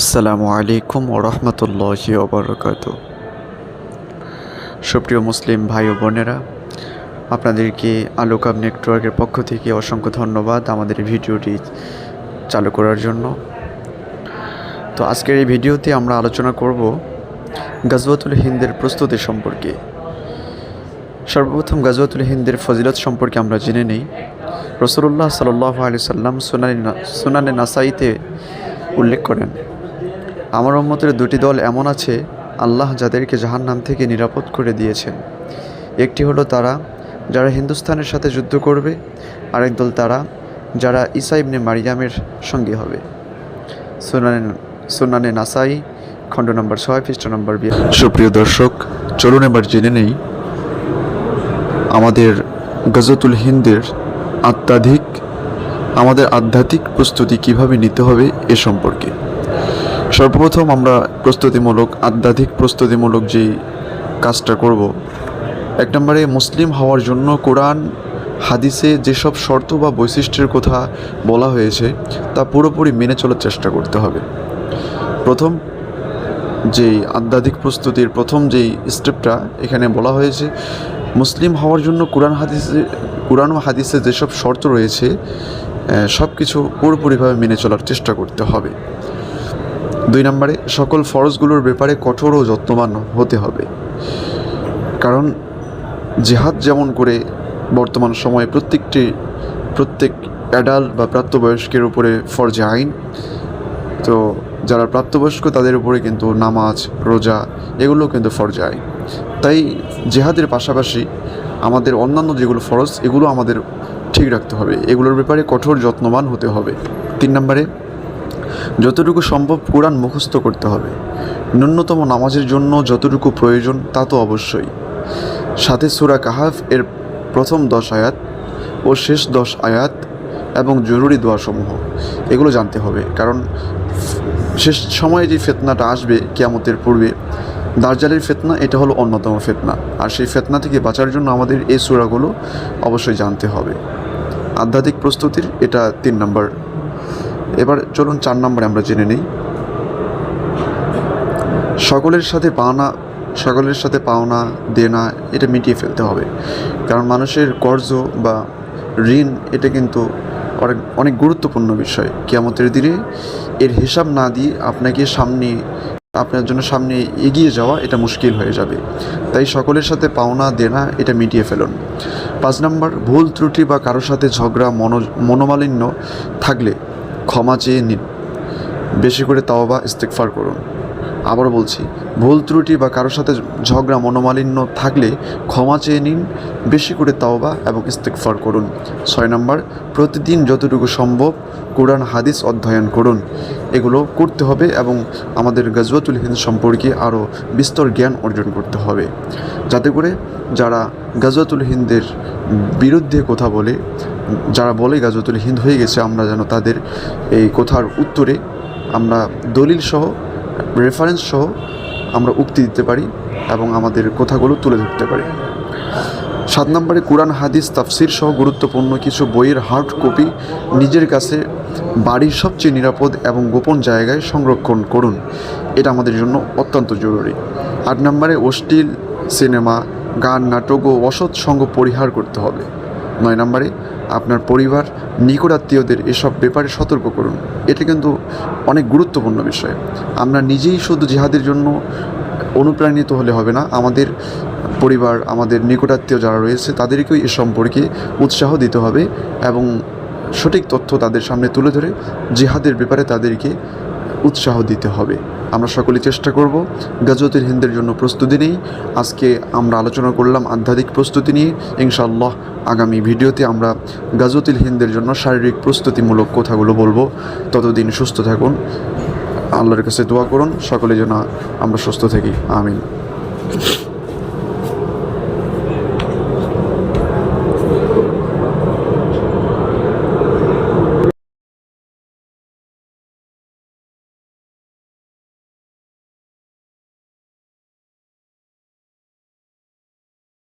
আসসালামু আলাইকুম ওরহমতুল্লাহি ওবরকাত সুপ্রিয় মুসলিম ভাই ও বোনেরা, আপনাদেরকে আলোকাব নেটওয়ার্কের পক্ষ থেকে অসংখ্য ধন্যবাদ আমাদের ভিডিওটি চালু করার জন্য। তো আজকের এই ভিডিওতে আমরা আলোচনা করব গাজওয়াতুল হিন্দের প্রস্তুতি সম্পর্কে। সর্বপ্রথম গাজওয়াতুল হিন্দের ফজিলত সম্পর্কে আমরা জেনে নিই। রসুল্লাহ সাল্লাহ আলি সাল্লাম সুনানি সুনানে নাসাইতে উল্লেখ করেন। আমার উম্মতের দুটি দল এমন আছে, আল্লাহ যাদেরকে জাহান্নাম থেকে নিরাপদ করে দিয়েছেন। একটি হলো তারা, যারা হিন্দুস্তানের সাথে যুদ্ধ করবে, আরেক দল তারা, যারা ইসা ইবনে মারিয়ামের সঙ্গে হবে। সুনানে সুনানে নাসাই, খণ্ড নম্বর ছয়, পৃষ্ঠ নম্বর বিয়ে সুপ্রিয় দর্শক, চলুন এবার জেনে নেই, আমাদের গজতুল হিন্দের আত্মাধিক, আমাদের আধ্যাত্মিক প্রস্তুতি কীভাবে নিতে হবে এ সম্পর্কে। সর্বপ্রথম আমরা প্রস্তুতিমূলক, আধ্যাত্মিক প্রস্তুতিমূলক যেই কাজটা করব, এক নম্বরে মুসলিম হওয়ার জন্য কোরআন, হাদিসে যেসব শর্ত বা বৈশিষ্ট্যের কথা বলা হয়েছে, তা পুরোপুরি মেনে চলার চেষ্টা করতে হবে। প্রথম যেই আধ্যাত্মিক প্রস্তুতির প্রথম যেই স্টেপটা এখানে বলা হয়েছে, মুসলিম হওয়ার জন্য কোরআন হাদিসে, কোরআন ও হাদিসে যেসব শর্ত রয়েছে সব কিছু পুরোপুরিভাবে মেনে চলার চেষ্টা করতে হবে। দুই নম্বরে, সকল ফরজগুলোর ব্যাপারে কঠোর ও যত্নবান হতে হবে। কারণ জেহাদ যেমন করে বর্তমান সময়ে প্রত্যেকটি, প্রত্যেক অ্যাডাল্ট বা প্রাপ্তবয়স্কের উপরে ফরজে আইন, তো যারা প্রাপ্তবয়স্ক তাদের উপরে কিন্তু নামাজ, রোজা, এগুলো কিন্তু ফরজে আইন। তাই জেহাদের পাশাপাশি আমাদের অন্যান্য যেগুলো ফরজ, এগুলো আমাদের ঠিক রাখতে হবে। এগুলোর ব্যাপারে কঠোর যত্নবান হতে হবে। তিন নম্বরে যতটুকু সম্ভব কোরআন মুখস্থ করতে হবে। ন্যূনতম নামাজের জন্য যতটুকু প্রয়োজন, তা তো অবশ্যই। সাথে সুরা কাহাফ এর প্রথম দশ আয়াত ও শেষ দশ আয়াত এবং জরুরি দোয়াসমূহ, এগুলো জানতে হবে। কারণ শেষ সময়ে যে ফেতনাটা আসবে কেয়ামতের পূর্বে, দার্জালের ফেতনা এটা হলো অন্যতম ফেতনা। আর সেই ফেতনা থেকে বাঁচার জন্য আমাদের এই সুরাগুলো অবশ্যই জানতে হবে। আধ্যাত্মিক প্রস্তুতির এটা তিন নম্বর এবার চলুন চার নম্বরে আমরা জেনে নিই। সকলের সাথে পাওনা, সকলের সাথে পাওনা, দেনা, এটা মিটিয়ে ফেলতে হবে। কারণ মানুষের কর্জ বা ঋণ, এটা কিন্তু অনেক অনেক গুরুত্বপূর্ণ বিষয়। কেয়ামতের দিনে এর হিসাব না দিয়ে আপনাকে সামনে, আপনার জন্য সামনে এগিয়ে যাওয়া, এটা মুশকিল হয়ে যাবে। তাই সকলের সাথে পাওনা, দেনা, এটা মিটিয়ে ফেলুন। পাঁচ নম্বর, ভুল ত্রুটি বা কারোর সাথে ঝগড়া, মনো, মনোমালিন্য থাকলে ক্ষমা চেয়ে নিন। বেশি করে তাওবা ইস্তেকফার করুন। আবার বলছি, ভুল ত্রুটি বা কারোর সাথে ঝগড়া, মনোমালিন্য থাকলে ক্ষমা চেয়ে নিন, বেশি করে তাওবা এবং ইস্তেকফার করুন। ছয় নম্বর, প্রতিদিন যতটুকু সম্ভব কোরআন, হাদিস অধ্যয়ন করুন। এগুলো করতে হবে এবং আমাদের গজওয়াতুল হিন্দ সম্পর্কে আরও বিস্তর জ্ঞান অর্জন করতে হবে। যাতে করে যারা গজওয়াতুল হিন্দের বিরুদ্ধে কথা বলে, যারা বলে গাজওয়াতুল হিন্দ হয়ে গেছে, আমরা যেন তাদের এই কথার উত্তরে আমরা দলিল সহ রেফারেন্স সহ আমরা উক্তি দিতে পারি এবং আমাদের কথাগুলো তুলে ধরতে পারি। সাত নম্বরে কোরআন, হাদিস, তাফসির সহ গুরুত্বপূর্ণ কিছু বইয়ের হার্ড কপি নিজের কাছে বাড়ির সবচেয়ে নিরাপদ এবং গোপন জায়গায় সংরক্ষণ করুন। এটা আমাদের জন্য অত্যন্ত জরুরি। আট নম্বরে অশ্লীল সিনেমা গান, নাটক ও অসৎ সঙ্গ পরিহার করতে হবে। নয় নম্বরে, আপনার পরিবার, নিকটাত্মীয়দের এসব ব্যাপারে সতর্ক করুন। এটা কিন্তু অনেক গুরুত্বপূর্ণ বিষয়। আমরা নিজেই শুধু জিহাদের জন্য অনুপ্রাণিত হলে হবে না, আমাদের পরিবার, আমাদের নিকটাত্মীয় যারা রয়েছে, তাদেরকেও এ সম্পর্কে উৎসাহ দিতে হবে এবং সঠিক তথ্য তাদের সামনে তুলে ধরে জিহাদের ব্যাপারে তাদেরকে উৎসাহ দিতে হবে। আমরা সকলে চেষ্টা করব। গাজতের হিন্দের জন্য প্রস্তুতি নেই। আজকে আমরা আলোচনা করলাম আধ্যাত্মিক প্রস্তুতি নিয়ে। ইনশাআল্লাহ আগামী ভিডিওতে আমরা গাজতিল হিন্দের জন্য শারীরিক প্রস্তুতিমূলক কথাগুলো বলব। ততদিন সুস্থ থাকুন। আল্লাহর কাছে দোয়া করুন। সকলে যেন আমরা সুস্থ থাকি। আমিন।